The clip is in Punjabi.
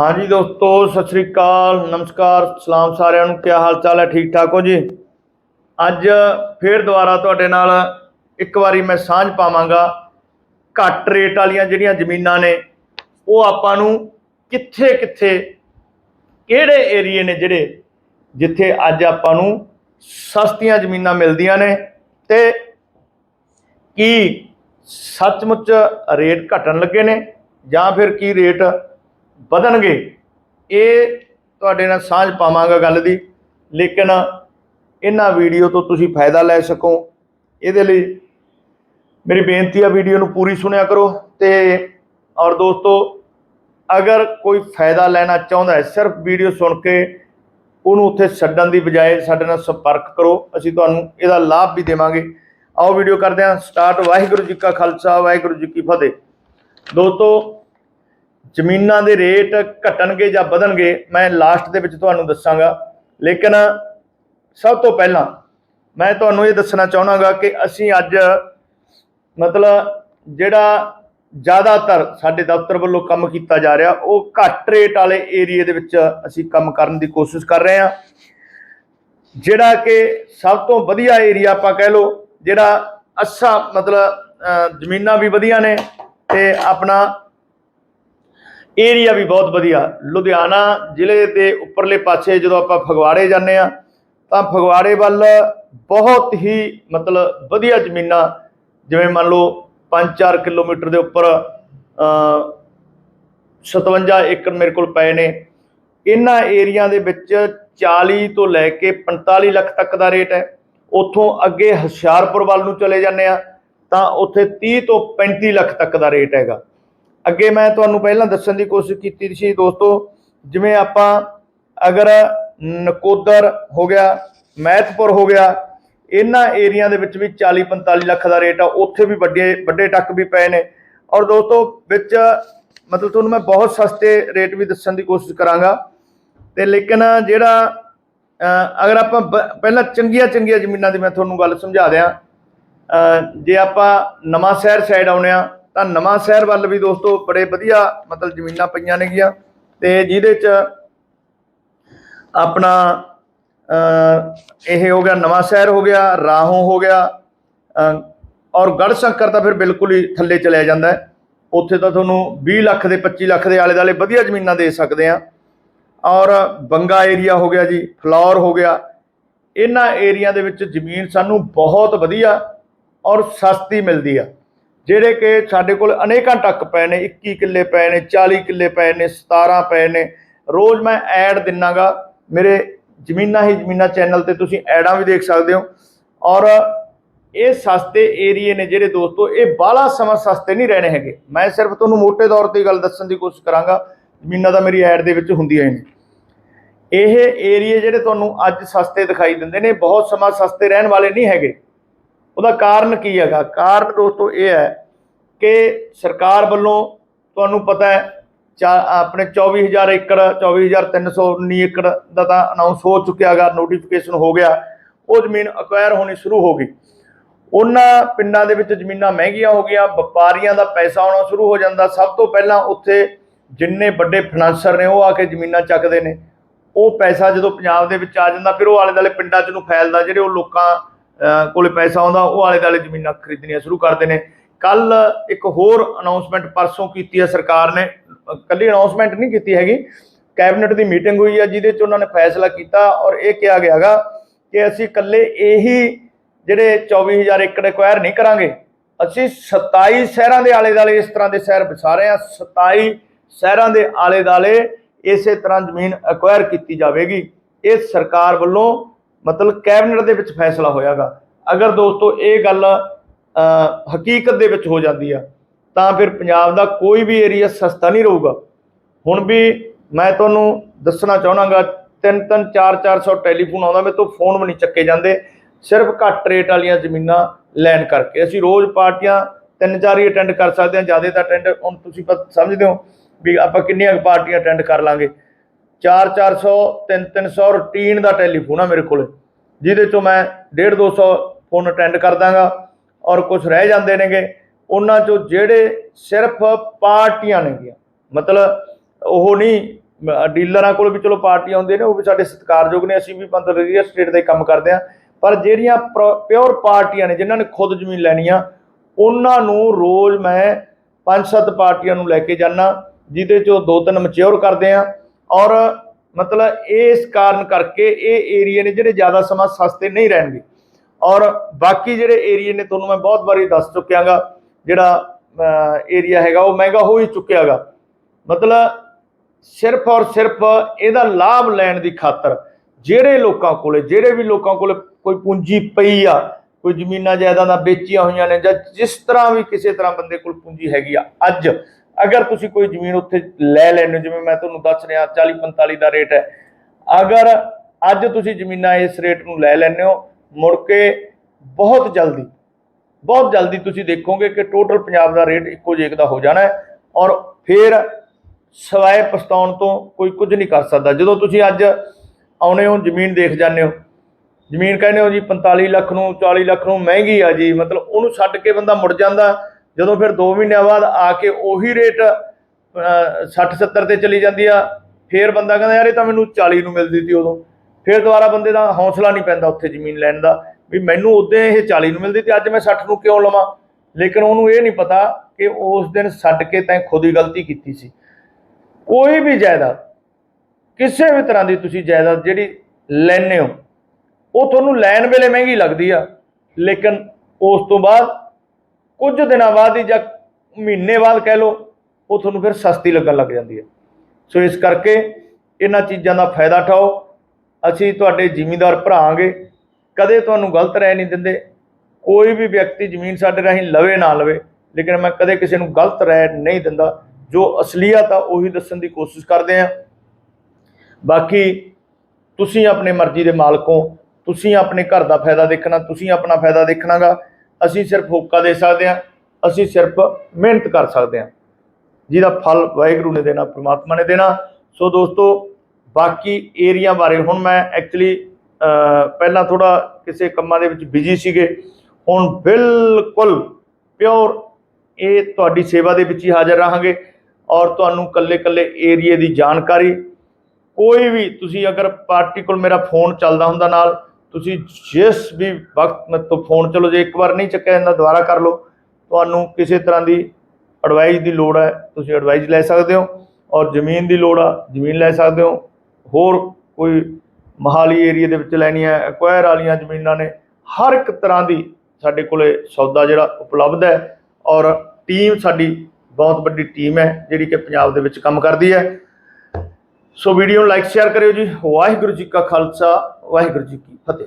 ਹਾਂਜੀ ਦੋਸਤੋ, ਸਤਿ ਸ੍ਰੀ ਅਕਾਲ, ਨਮਸਕਾਰ, ਸਲਾਮ ਸਾਰਿਆਂ ਨੂੰ ਕੀ ਹਾਲ ਚਾਲ ਹੈ? ਠੀਕ ਠਾਕ ਹੋ ਜੀ? ਅੱਜ ਫੇਰ ਦੁਬਾਰਾ ਤੁਹਾਡੇ ਨਾਲ ਇੱਕ ਵਾਰੀ ਮੈਂ ਸਾਂਝ ਪਾਵਾਂਗਾ। ਘੱਟ ਰੇਟ ਵਾਲੀਆਂ ਜਿਹੜੀਆਂ ਜ਼ਮੀਨਾਂ ਨੇ, ਉਹ ਆਪਾਂ ਨੂੰ ਕਿੱਥੇ ਕਿੱਥੇ ਕਿਹੜੇ ਏਰੀਏ ਨੇ ਜਿਹੜੇ ਜਿੱਥੇ ਅੱਜ ਆਪਾਂ ਨੂੰ ਸਸਤੀਆਂ ਜ਼ਮੀਨਾਂ ਮਿਲਦੀਆਂ ਨੇ ਤੇ ਕੀ ਸੱਚਮੁੱਚ ਰੇਟ ਘਟਣ ਲੱਗੇ ਨੇ ਜਾਂ ਫਿਰ ਕੀ ਰੇਟ ਵਧਣਗੇ, ਇਹ ਤੁਹਾਡੇ ਨਾਲ ਸਾਂਝ ਪਾਵਾਂਗਾ ਗੱਲ ਦੀ। ਲੇਕਿਨ ਇਹਨਾਂ ਵੀਡੀਓ ਤੋਂ ਤੁਸੀਂ ਫਾਇਦਾ ਲੈ ਸਕੋ। ਇਹਦੇ ਲਈ ਮੇਰੀ ਬੇਨਤੀ ਆ ਵੀਡੀਓ ਨੂੰ ਪੂਰੀ ਸੁਣਿਆ ਕਰੋ ਤੇ ਔਰ ਦੋਸਤੋ, ਅਗਰ ਕੋਈ ਫਾਇਦਾ ਲੈਣਾ ਚਾਹੁੰਦਾ ਹੈ, ਸਿਰਫ ਵੀਡੀਓ ਸੁਣ ਕੇ ਉਹਨੂੰ ਉੱਥੇ ਛੱਡਣ ਦੀ ਬਜਾਏ ਸਾਡੇ ਨਾਲ ਸੰਪਰਕ ਕਰੋ। ਅਸੀਂ ਤੁਹਾਨੂੰ ਇਹਦਾ ਲਾਭ ਵੀ ਦੇਵਾਂਗੇ। ਆਓ ਵੀਡੀਓ ਕਰਦੇ ਹਾਂ। ਸਟਾਰਟ। ਵਾਹਿਗੁਰੂ ਜੀ ਕਾ ਖਾਲਸਾ, ਵਾਹਿਗੁਰੂ ਜੀ ਕੀ ਫਤਿਹ। ਦੋਸਤੋ ਜ਼ਮੀਨਾਂ ਦੇ ਰੇਟ ਘਟਣਗੇ ਜਾਂ ਵਧਣਗੇ, ਮੈਂ ਲਾਸਟ ਦੇ ਵਿੱਚ ਤੁਹਾਨੂੰ ਦੱਸਾਂਗਾ। ਲੇਕਿਨ ਸਭ ਤੋਂ ਪਹਿਲਾਂ ਮੈਂ ਤੁਹਾਨੂੰ ਇਹ ਦੱਸਣਾ ਚਾਹਣਾਗਾ ਕਿ ਅਸੀਂ ਅੱਜ ਮਤਲਬ ਜਿਹੜਾ ਜ਼ਿਆਦਾਤਰ ਸਾਡੇ ਦਫ਼ਤਰ ਵੱਲੋਂ ਕੰਮ ਕੀਤਾ ਜਾ ਰਿਹਾ, ਉਹ ਘੱਟ ਰੇਟ ਵਾਲੇ ਏਰੀਏ ਦੇ ਵਿੱਚ ਅਸੀਂ ਕੰਮ ਕਰਨ ਦੀ ਕੋਸ਼ਿਸ਼ ਕਰ ਰਹੇ ਹਾਂ। ਜਿਹੜਾ ਕਿ ਸਭ ਤੋਂ ਵਧੀਆ ਏਰੀਆ ਆਪਾਂ ਕਹਿ ਲਓ, ਜਿਹੜਾ ਅੱਛਾ ਮਤਲਬ ਜ਼ਮੀਨਾਂ ਵੀ ਵਧੀਆ ਨੇ ਤੇ ਆਪਣਾ ਏਰੀਆ ਵੀ ਬਹੁਤ ਵਧੀਆ। ਲੁਧਿਆਣਾ ਜ਼ਿਲ੍ਹੇ ਦੇ ਉੱਪਰਲੇ ਪਾਸੇ ਜਦੋਂ ਆਪਾਂ ਫਗਵਾੜੇ ਜਾਂਦੇ ਆ ਤਾਂ ਫਗਵਾੜੇ ਵੱਲ ਬਹੁਤ ਹੀ ਮਤਲਬ ਵਧੀਆ ਜ਼ਮੀਨਾਂ, ਜਿਵੇਂ ਮੰਨ ਲਓ 5-4 ਕਿਲੋਮੀਟਰ ਦੇ ਉੱਪਰ ਅ 57 ਏਕੜ ਮੇਰੇ ਕੋਲ ਪਏ ਨੇ। ਇਹਨਾਂ ਏਰੀਆ ਦੇ ਵਿੱਚ 40 ਤੋਂ ਲੈ ਕੇ 45 ਲੱਖ ਤੱਕ ਦਾ ਰੇਟ ਹੈ। ਉੱਥੋਂ ਅੱਗੇ ਹੁਸ਼ਿਆਰਪੁਰ ਵੱਲ ਨੂੰ ਚਲੇ ਜਾਂਦੇ ਆ ਤਾਂ ਉੱਥੇ 30 ਤੋਂ 35 ਲੱਖ ਤੱਕ ਦਾ ਰੇਟ ਹੈਗਾ। ਅੱਗੇ ਮੈਂ ਤੁਹਾਨੂੰ ਪਹਿਲਾਂ ਦੱਸਣ ਦੀ ਕੋਸ਼ਿਸ਼ ਕੀਤੀ ਸੀ ਦੋਸਤੋ, ਜਿਵੇਂ ਆਪਾਂ ਅਗਰ ਨਕੋਦਰ ਹੋ ਗਿਆ, ਮਹਿਤਪੁਰ ਹੋ ਗਿਆ, ਇਹਨਾਂ ਏਰੀਆ ਦੇ ਵਿੱਚ ਵੀ 40 45 ਲੱਖ ਦਾ ਰੇਟ ਆ, ਉੱਥੇ ਵੀ ਵੱਡੇ ਵੱਡੇ ਟੱਕ ਵੀ ਪਏ ਨੇ। ਔਰ ਦੋਸਤੋ, ਵਿੱਚ ਮਤਲਬ ਤੁਹਾਨੂੰ ਮੈਂ ਬਹੁਤ ਸਸਤੇ ਰੇਟ ਵੀ ਦੱਸਣ ਦੀ ਕੋਸ਼ਿਸ਼ ਕਰਾਂਗਾ। ਤੇ ਲੇਕਿਨ ਜਿਹੜਾ ਅਗਰ ਆਪਾਂ ਬ- ਪਹਿਲਾਂ ਚੰਗੀਆਂ ਚੰਗੀਆਂ ਜ਼ਮੀਨਾਂ ਦੀ ਮੈਂ ਤੁਹਾਨੂੰ ਗੱਲ ਸਮਝਾ ਦਿਆਂ। ਜੇ ਆਪਾਂ ਨਵਾਂ ਸ਼ਹਿਰ ਸਾਈਡ ਆਉਣੇ ਆ ਤਾਂ ਨਵਾਂ ਸ਼ਹਿਰ ਵੱਲ ਵੀ ਦੋਸਤੋ ਬੜੇ ਵਧੀਆ ਮਤਲਬ ਜ਼ਮੀਨਾਂ ਪਈਆਂ ਨੇਗੀਆਂ ਤੇ ਜਿਹਦੇ ਚ ਆਪਣਾ ਇਹ ਹੋ ਗਿਆ, ਨਵਾਂ ਸ਼ਹਿਰ ਹੋ ਗਿਆ, ਰਾਹੋਂ ਹੋ ਗਿਆ ਔਰ ਗੜ ਸ਼ੰਕਰ ਤਾਂ ਫਿਰ ਬਿਲਕੁਲ ਹੀ ਥੱਲੇ ਚਲਿਆ ਜਾਂਦਾ ਉੱਥੇ ਤਾਂ ਤੁਹਾਨੂੰ 20 ਲੱਖ ਦੇ 25 ਲੱਖ ਦੇ ਆਲੇ ਦਾਲੇ ਵਧੀਆ ਜ਼ਮੀਨਾਂ ਦੇ ਸਕਦੇ ਆ ਔਰ ਬੰਗਾ ਏਰੀਆ ਹੋ ਗਿਆ ਜੀ, ਫਲੌਰ ਹੋ ਗਿਆ। ਇਹਨਾਂ ਏਰੀਆ ਦੇ ਵਿੱਚ ਜ਼ਮੀਨ ਸਾਨੂੰ ਬਹੁਤ ਵਧੀਆ ਔਰ ਸਸਤੀ ਮਿਲਦੀ ਆ। ਜਿਹੜੇ ਕਿ ਸਾਡੇ ਕੋਲ ਅਨੇਕਾਂ ਟੱਕ ਪਏ ਨੇ 21 ਕਿੱਲੇ ਪਏ ਨੇ 40 ਕਿੱਲੇ ਪਏ ਨੇ 17 ਪਏ ਨੇ। ਰੋਜ਼ ਮੈਂ ਐਡ ਦਿਨਾਗਾ। ਮੇਰੇ ਜ਼ਮੀਨਾਂ ਹੀ ਜ਼ਮੀਨਾਂ ਚੈਨਲ ਤੇ ਤੁਸੀਂ ਐਡਾਂ ਵੀ ਦੇਖ ਸਕਦੇ ਹੋ। ਔਰ ਇਹ ਸਸਤੇ ਏਰੀਏ ਨੇ ਜਿਹੜੇ ਦੋਸਤੋ, ਇਹ ਬਾਹਲਾ ਸਮਾਂ ਸਸਤੇ ਨਹੀਂ ਰਹਿਣੇ ਹੈਗੇ। ਮੈਂ ਸਿਰਫ ਤੁਹਾਨੂੰ ਮੋٹے ਤੌਰ ਤੇ ਗੱਲ ਦੱਸਣ ਦੀ ਕੋਸ਼ਿਸ਼ ਕਰਾਂਗਾ, ਜ਼ਮੀਨਾਂ ਤਾਂ ਮੇਰੀ ਐਡ ਦੇ ਵਿੱਚ ਹੁੰਦੀਆਂ ਹੀ ਨੇ। ਇਹ ਏਰੀਏ ਜਿਹੜੇ ਤੁਹਾਨੂੰ ਅੱਜ ਸਸਤੇ ਦਿਖਾਈ ਦਿੰਦੇ ਨੇ, ਬਹੁਤ ਸਮਾਂ ਸਸਤੇ ਰਹਿਣ ਵਾਲੇ ਨਹੀਂ ਹੈਗੇ। ਉਹਦਾ ਕਾਰਨ ਕੀ ਹੈਗਾ? ਕਾਰਨ ਦੋਸਤੋ ਇਹ ਹੈ ਕਿ ਸਰਕਾਰ ਵੱਲੋਂ ਤੁਹਾਨੂੰ ਪਤਾ ਹੈ ਚਾ- ਆਪਣੇ 24000 ਏਕੜ 24319 ਏਕੜ ਦਾ ਤਾਂ ਅਨਾਉਂਸ ਹੋ ਚੁੱਕਿਆ ਹੈਗਾ ਨੋਟੀਫਿਕੇਸ਼ਨ ਹੋ ਗਿਆ ਉਹ ਜ਼ਮੀਨ ਅਕਵਾਇਰ ਹੋਣੀ ਸ਼ੁਰੂ ਹੋ ਗਈ। ਉਹਨਾਂ ਪਿੰਡਾਂ ਦੇ ਵਿੱਚ ਜ਼ਮੀਨਾਂ ਮਹਿੰਗੀਆਂ ਹੋ ਗਈਆਂ ਵਪਾਰੀਆਂ ਦਾ ਪੈਸਾ ਆਉਣਾ ਸ਼ੁਰੂ ਹੋ ਜਾਂਦਾ। ਸਭ ਤੋਂ ਪਹਿਲਾਂ ਉੱਥੇ ਜਿੰਨੇ ਵੱਡੇ ਫਾਈਨਾਂਸਰ ਨੇ ਉਹ ਆ ਕੇ ਜ਼ਮੀਨਾਂ ਚੱਕਦੇ ਨੇ। ਉਹ ਪੈਸਾ ਜਦੋਂ ਪੰਜਾਬ ਦੇ ਵਿੱਚ ਆ ਜਾਂਦਾ ਫਿਰ ਉਹ ਆਲੇ ਦਾਲੇ ਪਿੰਡਾਂ 'ਚ ਨੂੰ ਫੈਲਦਾ ਜਿਹੜੇ ਉਹ ਲੋਕਾਂ ਅਹ, ਕੋਲੇ ਪੈਸਾ ਆਉਂਦਾ ਉਹ ਆਲੇ ਦਾਲੇ ਜ਼ਮੀਨਾਂ ਖਰੀਦਣੀਆਂ ਸ਼ੁਰੂ ਕਰਦੇ ਨੇ। ਕੱਲ ਇੱਕ ਹੋਰ ਅਨਾਉਂਸਮੈਂਟ ਪਰਸੋਂ ਕੀਤੀ ਹੈ ਸਰਕਾਰ ਨੇ। ਅਹ, ਕੱਲੀ ਅਨਾਉਂਸਮੈਂਟ ਨਹੀਂ ਕੀਤੀ ਹੈਗੀ। ਕੈਬਨਿਟ ਦੀ ਮੀਟਿੰਗ ਹੋਈ ਹੈ ਜਿਹਦੇ 'ਚ ਉਹਨਾਂ ਨੇ ਫੈਸਲਾ ਕੀਤਾ ਔਰ ਇਹ ਕਿਹਾ ਗਿਆਗਾ ਕਿ ਅਸੀਂ ਕੱਲੇ ਇਹੀ ਜਿਹੜੇ 24000 ਏਕੜ ਐਕਵਾਇਰ ਨਹੀਂ ਕਰਾਂਗੇ। ਅਸੀਂ 27 ਸ਼ਹਿਰਾਂ ਦੇ ਆਲੇ ਦਾਲੇ ਇਸ ਤਰ੍ਹਾਂ ਦੇ ਸ਼ਹਿਰ ਵਸਾ ਰਹੇ ਹਾਂ। 27 ਸ਼ਹਿਰਾਂ ਦੇ ਆਲੇ ਦਾਲੇ ਇਸੇ ਤਰ੍ਹਾਂ ਜ਼ਮੀਨ ਐਕਵਾਇਰ ਕੀਤੀ ਜਾਵੇਗੀ। ਇਹ ਸਰਕਾਰ ਵੱਲੋਂ ਮਤਲਬ ਕੈਬਨਿਟ ਦੇ ਵਿੱਚ ਫੈਸਲਾ ਹੋਇਆਗਾ। ਅਗਰ ਦੋਸਤੋ ਇਹ ਗੱਲ ਹਕੀਕਤ ਦੇ ਵਿੱਚ ਹੋ ਜਾਂਦੀ ਆ। ਤਾਂ ਫਿਰ ਪੰਜਾਬ ਦਾ ਕੋਈ ਵੀ ਏਰੀਆ ਸਸਤਾ ਨਹੀਂ ਰਹੂਗਾ। ਹੁਣ ਵੀ ਮੈਂ ਤੁਹਾਨੂੰ ਦੱਸਣਾ ਚਾਹਣਾਗਾ ਤਿੰਨ ਤਿੰਨ, ਚਾਰ 400 ਟੈਲੀਫੋਨ ਆਉਂਦਾ, ਮੇਰੇ ਤੋਂ ਫੋਨ ਵੀ ਨਹੀਂ ਚੱਕੇ ਜਾਂਦੇ। ਸਿਰਫ ਘੱਟ ਰੇਟ ਵਾਲੀਆਂ ਜ਼ਮੀਨਾਂ ਲੈਣ ਕਰਕੇ। ਅਸੀਂ ਰੋਜ਼ ਪਾਰਟੀਆਂ ਤਿੰਨ ਚਾਰ ਹੀ ਅਟੈਂਡ ਕਰ ਸਕਦੇ ਹਾਂ, ਜ਼ਿਆਦਾ ਤਾਂ ਅਟੈਂਡ ਹੁਣ ਤੁਸੀਂ ਪਤ- ਸਮਝਦੇ ਹੋ ਵੀ ਆਪਾਂ ਕਿੰਨੀਆਂ ਕੁ ਪਾਰਟੀਆਂ ਅਟੈਂਡ ਕਰ ਲਾਂਗੇ। 4 400 3 300 ਰੂਟੀਨ ਦਾ ਟੈਲੀਫੋਨ ਆ ਮੇਰੇ ਕੋਲ, ਜਿਹਦੇ ਚੋਂ ਮੈਂ 1.5 200 ਫੋਨ ਅਟੈਂਡ ਕਰ ਦਾਂਗਾ। ਔਰ ਕੁਝ ਰਹਿ ਜਾਂਦੇ ਨੇਗੇ, ਉਹਨਾਂ ਚੋਂ ਜਿਹੜੇ ਸਿਰਫ ਪਾਰਟੀਆਂ ਨੇਗੀਆਂ, ਮਤਲਬ ਉਹ ਨਹੀਂ, ਡੀਲਰਾਂ ਕੋਲ ਵੀ ਚਲੋ ਪਾਰਟੀਆਂ ਹੁੰਦੀਆਂ ਨੇ, ਉਹ ਵੀ ਸਾਡੇ ਸਤਿਕਾਰਯੋਗ ਨੇ, ਅਸੀਂ ਵੀ ਮਤਲਬ ਰੀਅਲ ਸਟੇਟ ਦੇ ਕੰਮ ਕਰਦੇ ਆ ਪਰ ਜਿਹੜੀਆਂ ਪਿਓਰ ਪਾਰਟੀਆਂ ਨੇ, ਜਿਨ੍ਹਾਂ ਨੇ ਖੁਦ ਜ਼ਮੀਨ ਲੈਣੀ ਆ, ਉਹਨਾਂ ਨੂੰ ਰੋਜ਼ ਮੈਂ ਪੰਜ ਸੱਤ ਪਾਰਟੀਆਂ ਨੂੰ ਲੈ ਕੇ ਜਾਣਾ ਜਿਹਦੇ ਚੋਂ ਦੋ ਤਿੰਨ ਮੈਚਿਓਰ ਕਰਦੇ ਆ ਔਰ ਮਤਲਬ ਇਸ ਕਾਰਨ ਕਰਕੇ ਇਹ ਏਰੀਏ ਨੇ ਜਿਹੜੇ ਜ਼ਿਆਦਾ ਸਮਾਂ ਸਸਤੇ ਨਹੀਂ ਰਹਿਣਗੇ। ਔਰ ਬਾਕੀ ਜਿਹੜੇ ਏਰੀਏ ਨੇ ਤੁਹਾਨੂੰ ਮੈਂ ਬਹੁਤ ਵਾਰੀ ਦੱਸ ਚੁੱਕਿਆਗਾ, ਜਿਹੜਾ ਏਰੀਆ ਹੈਗਾ, ਉਹ ਮਹਿੰਗਾ ਹੋ ਹੀ ਚੁੱਕਿਆਗਾ। ਮਤਲਬ ਸਿਰਫ ਔਰ ਸਿਰਫ ਇਹਦਾ ਲਾਭ ਲੈਣ ਦੀ ਖਾਤਰ ਜਿਹੜੇ ਲੋਕਾਂ ਕੋਲੇ, ਜਿਹੜੇ ਵੀ ਲੋਕਾਂ ਕੋਲੇ ਕੋਈ ਪੂੰਜੀ ਪਈ ਆ, ਕੋਈ ਜ਼ਮੀਨਾਂ ਜਾਇਦਾਦਾਂ ਵੇਚੀਆਂ ਹੋਈਆਂ ਨੇ ਜਾਂ ਜਿਸ ਤਰ੍ਹਾਂ ਵੀ ਕਿਸੇ ਤਰ੍ਹਾਂ ਬੰਦੇ ਕੋਲ ਪੂੰਜੀ ਹੈਗੀ ਆ, ਅੱਜ ਅਗਰ ਤੁਸੀਂ ਕੋਈ ਜ਼ਮੀਨ ਉੱਥੇ ਲੈ ਲੈਣੇ ਹੋ, ਜਿਵੇਂ ਮੈਂ ਤੁਹਾਨੂੰ ਦੱਸ ਰਿਹਾ 40 45 ਦਾ ਰੇਟ ਹੈ, ਅਗਰ ਅੱਜ ਤੁਸੀਂ ਜ਼ਮੀਨਾਂ ਇਸ ਰੇਟ ਨੂੰ ਲੈ ਲੈਂਦੇ ਹੋ ਮੁੜ ਕੇ ਬਹੁਤ ਜਲਦੀ ਬਹੁਤ ਜਲਦੀ ਤੁਸੀਂ ਦੇਖੋਗੇ ਕਿ ਟੋਟਲ ਪੰਜਾਬ ਦਾ ਰੇਟ ਇੱਕੋ ਜਿਹੇ ਦਾ ਹੋ ਜਾਣਾ ਹੈ ਔਰ ਫਿਰ ਸਵਾਏ ਪਛਤਾਉਣ ਤੋਂ ਕੋਈ ਕੁਝ ਨਹੀਂ ਕਰ ਸਕਦਾ। ਜਦੋਂ ਤੁਸੀਂ ਅੱਜ ਆਉਣੇ ਹੋ, ਜ਼ਮੀਨ ਦੇਖ ਜਾਂਦੇ ਹੋ, ਜ਼ਮੀਨ ਕਹਿੰਦੇ ਹੋ ਜੀ 45 ਲੱਖ ਨੂੰ 40 ਲੱਖ ਨੂੰ ਮਹਿੰਗੀ ਆ ਜੀ, ਮਤਲਬ ਉਹਨੂੰ ਛੱਡ ਕੇ ਬੰਦਾ ਮੁੜ ਜਾਂਦਾ, ਜਦੋਂ ਫਿਰ 2 ਮਹੀਨਿਆਂ ਬਾਅਦ ਆ ਕੇ ਉਹੀ ਰੇਟ 60 70 ਤੇ ਚਲੀ ਜਾਂਦੀ ਆ, ਫਿਰ ਬੰਦਾ ਕਹਿੰਦਾ ਯਾਰ ਇਹ ਤਾਂ ਮੈਨੂੰ 40 ਨੂੰ ਮਿਲਦੀ ਸੀ ਉਦੋਂ। ਫਿਰ ਦੁਬਾਰਾ ਬੰਦੇ ਦਾ ਹੌਸਲਾ ਨਹੀਂ ਪੈਂਦਾ ਉੱਥੇ ਜ਼ਮੀਨ ਲੈਣ ਦਾ, ਵੀ ਮੈਨੂੰ ਉਦੋਂ ਇਹ 40 ਨੂੰ ਮਿਲਦੀ ਤੇ ਅੱਜ ਮੈਂ 60 ਨੂੰ ਕਿਉਂ ਲਵਾਂ? ਲੇਕਿਨ ਉਹਨੂੰ ਇਹ ਨਹੀਂ ਪਤਾ ਕਿ ਉਸ ਦਿਨ ਛੱਡ ਕੇ ਤੈਂ ਖੁਦ ਹੀ ਗਲਤੀ ਕੀਤੀ ਸੀ। ਕੋਈ ਵੀ ਜਾਇਦਾਦ, ਕਿਸੇ ਵੀ ਤਰ੍ਹਾਂ ਦੀ ਤੁਸੀਂ ਜਾਇਦਾਦ ਜਿਹੜੀ ਲੈਣੇ ਹੋ, ਉਹ ਤੁਹਾਨੂੰ ਲੈਣ ਵੇਲੇ ਮਹਿੰਗੀ ਲੱਗਦੀ ਆ, ਲੇਕਿਨ ਉਸ ਤੋਂ ਬਾਅਦ ਕੁਝ ਦਿਨਾਂ ਬਾਅਦ ਹੀ ਜਾਂ ਮਹੀਨੇ ਬਾਅਦ ਕਹਿ ਲਓ, ਉਹ ਤੁਹਾਨੂੰ ਫਿਰ ਸਸਤੀ ਲੱਗਣ ਲੱਗ ਜਾਂਦੀ ਹੈ ਸੋ ਇਸ ਕਰਕੇ ਇਹਨਾਂ ਚੀਜ਼ਾਂ ਦਾ ਫਾਇਦਾ ਉਠਾਓ ਅਸੀਂ ਤੁਹਾਡੇ ਜ਼ਿਮੀਂਦਾਰ ਭਰਾਂਗੇ ਕਦੇ ਤੁਹਾਨੂੰ ਗਲਤ ਰਹਿ ਨਹੀਂ ਦਿੰਦੇ। ਕੋਈ ਵੀ ਵਿਅਕਤੀ ਜ਼ਮੀਨ ਸਾਡੇ ਰਾਹੀਂ ਲਵੇ ਨਾ ਲਵੇ, ਲੇਕਿਨ ਮੈਂ ਕਦੇ ਕਿਸੇ ਨੂੰ ਗਲਤ ਰਹਿ ਨਹੀਂ ਦਿੰਦਾ। ਜੋ ਅਸਲੀਅਤ ਆ, ਉਹੀ ਦੱਸਣ ਦੀ ਕੋਸ਼ਿਸ਼ ਕਰਦੇ ਆ। ਬਾਕੀ ਤੁਸੀਂ ਆਪਣੇ ਮਰਜ਼ੀ ਦੇ ਮਾਲਕ ਹੋ। ਤੁਸੀਂ ਆਪਣੇ ਘਰ ਦਾ ਫਾਇਦਾ ਦੇਖਣਾ, ਤੁਸੀਂ ਆਪਣਾ ਫਾਇਦਾ ਦੇਖਣਾਗਾ। ਅਸੀਂ ਸਿਰਫ ਹੋਕਾ ਦੇ ਸਕਦੇ ਹਾਂ ਅਸੀਂ ਸਿਰਫ ਮਿਹਨਤ ਕਰ ਸਕਦੇ ਹਾਂ ਜਿਹਦਾ ਫਲ ਵਾਹਿਗੁਰੂ ਨੇ ਦੇਣਾ, ਪ੍ਰਮਾਤਮਾ ਨੇ ਦੇਣਾ। ਸੋ ਦੋਸਤੋ ਬਾਕੀ ਏਰੀਆ ਬਾਰੇ ਹੁਣ ਮੈਂ ਐਕਚੁਅਲੀ ਪਹਿਲਾਂ ਥੋੜਾ ਕਿਸੇ ਕੰਮਾਂ ਦੇ ਵਿੱਚ ਬਿਜ਼ੀ ਸੀਗੇ। ਹੁਣ ਬਿਲਕੁਲ ਪਿਓਰ ਇਹ ਤੁਹਾਡੀ ਸੇਵਾ ਦੇ ਵਿੱਚ ਹੀ ਹਾਜ਼ਰ ਰਹਾਂਗੇ ਔਰ ਤੁਹਾਨੂੰ ਕੱਲੇ ਕੱਲੇ ਏਰੀਏ ਦੀ ਜਾਣਕਾਰੀ। ਕੋਈ ਵੀ ਤੁਸੀਂ ਅਗਰ ਪਾਰਟੀ ਕੋਲ ਮੇਰਾ ਫੋਨ ਚੱਲਦਾ ਹੁੰਦਾ ਨਾਲ, ਤੁਸੀਂ ਜਿਸ ਵੀ ਵਕਤ ਮੇਰੇ ਤੋਂ ਫੋਨ ਚਲੋ, ਜੇ ਇੱਕ ਵਾਰ ਨਹੀਂ ਚੱਕਿਆ ਜਾਂਦਾ ਦੁਬਾਰਾ ਕਰ ਲਓ। ਤੁਹਾਨੂੰ ਕਿਸੇ ਤਰ੍ਹਾਂ ਦੀ ਐਡਵਾਈਸ ਦੀ ਲੋੜ ਹੈ, ਤੁਸੀਂ ਐਡਵਾਈਸ ਲੈ ਸਕਦੇ ਹੋ ਔਰ ਜ਼ਮੀਨ ਦੀ ਲੋੜ ਆ, ਜ਼ਮੀਨ ਲੈ ਸਕਦੇ ਹੋ। ਹੋਰ ਕੋਈ ਮਹਾਲੀ ਏਰੀਆ ਦੇ ਵਿੱਚ ਲੈਣੀਆਂ ਹੈ ਐਕਵਾਇਰ ਵਾਲੀਆਂ ਜ਼ਮੀਨਾਂ ਨੇ, ਹਰ ਇੱਕ ਤਰ੍ਹਾਂ ਦੀ ਸਾਡੇ ਕੋਲੇ ਸੌਦਾ ਜਿਹੜਾ ਉਪਲਬਧ ਹੈ ਔਰ ਟੀਮ ਸਾਡੀ ਬਹੁਤ ਵੱਡੀ ਟੀਮ ਹੈ ਜਿਹੜੀ ਕਿ ਪੰਜਾਬ ਦੇ ਵਿੱਚ ਕੰਮ ਕਰਦੀ ਹੈ। ਸੋ ਵੀਡੀਓ ਨੂੰ ਲਾਈਕ ਸ਼ੇਅਰ ਕਰਿਓ ਜੀ। ਵਾਹਿਗੁਰੂ ਜੀ ਕਾ ਖਾਲਸਾ, ਵਾਹਿਗੁਰੂ ਜੀ ਕੀ ਫਤਿਹ।